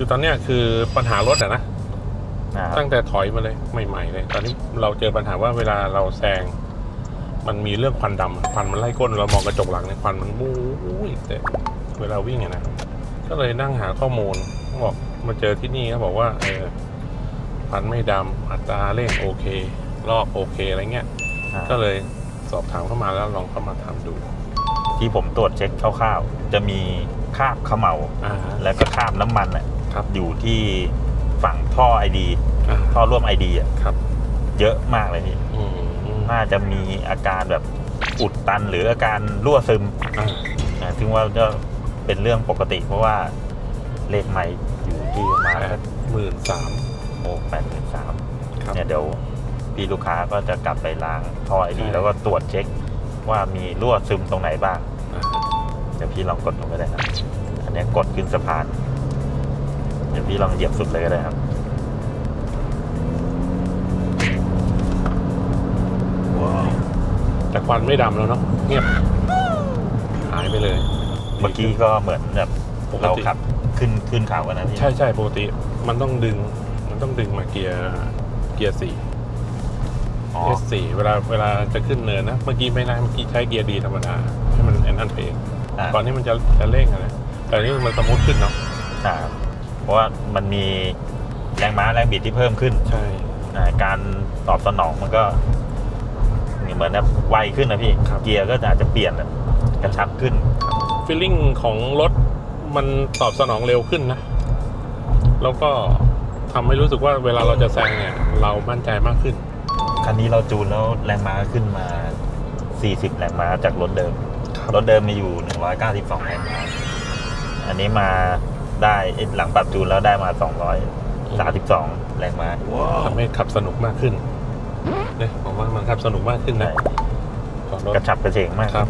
คือตอนเนี้ยคือปัญหารถอะนะนะครับตั้งแต่ถอยมาเลยใหม่ๆเลย ตอนนี้เราเจอปัญหาว่าเวลาเราแซง มันมีเรื่องควันดำอะควันมันไล่ก้นเรามองกระจกหลังเนี่ยควันมันมู้ยแต่เวลาวิ่งอะนะก็เลยนั่งหาข้อมูลบอกมาเจอที่นี่เขาบอกว่าเออควันไม่ดำอัตราเร่งโอเค ลอกโอเคอะไรเงี้ย อ่าก็เลยสอบถามเข้ามาแล้วลองเข้ามาทำดู ที่ผมตรวจเช็คคร่าวๆ จะมี คราบเขมเหลาอ่า แล้วก็คราบน้ำมันอะครับอยู่ที่ฝั่งท่อไอดีอ่าท่อร่วมไอดีอะครับ เยอะมากเลยพี่อืมอืมน่าจะมีอาการแบบอุดตันหรืออาการรั่วซึมอ่านะซึ่งว่าก็เป็นเรื่องปกติ เพราะว่าเลขไม่อยู่ที่ประมาณแปดหมื่นสามโอ้แปดถึงสาม ครับ เนี่ยเดี๋ยวพี่ลูกค้าก็จะกลับไปล้างท่อไอดีใช่ แล้วก็ตรวจเช็คว่ามีรั่วซึมตรงไหนบ้างอ่า เดี๋ยวพี่ลองกดลงไปได้ครับ อันเนี้ยกดขึ้นสะพาน เดี๋ยวพี่ลองเหยียบสุดเลยก็ได้ครับว้าวแต่ควันไม่ดำแล้วเนาะเงียบหายไปเลย เมื่อกี้ก็เหมือนแบบปกเราติขับขึ้นขึ้นเขากันนะพี่ ใช่ใช่ปกติ มันต้องดึง มันต้องดึงมาเกียร์เกียร์สี่อ๋อเอสสี่เวลาเวลาจะขึ้นเนินนะ เมื่อกี้ไม่ได้เมื่อกี้ใช้เกียร์ดีธรรมดาให้มันแอนอันไปเอง อ่า ก่อนนี้มันจะจะเร่งอะนะแต่อันนี่มันสมูทขึ้นเนาะครับเพราะว่ามันมีแรงม้าแรงบิดที่เพิ่มขึ้นใช่อ่าการตอบสนองมันก็เหมือนแบบไวขึ้นนะพี่ เกียร์ก็อาจจะเปลี่ยนแบบกระชับขึ้น ฟีลลิ่งของรถมันตอบสนองเร็วขึ้นนะ แล้วก็ทำให้รู้สึกว่าเวลาเราจะแซงเนี่ย เรามั่นใจมากขึ้น คันนี้เราจูนแล้วแรงม้าขึ้นมา 40 แรงม้าจากรถเดิม รถเดิมมีอยู่ 192แรงม้าอันนี้มาได้เอ้ยหลังปรับจูนแล้วได้มา 232 แรงม้าทำให้ขับสนุกมากขึ้นเนี่ยผมว่ามันขับสนุกมากขึ้นนะของรถกระชับกระเฉงมาก ครับ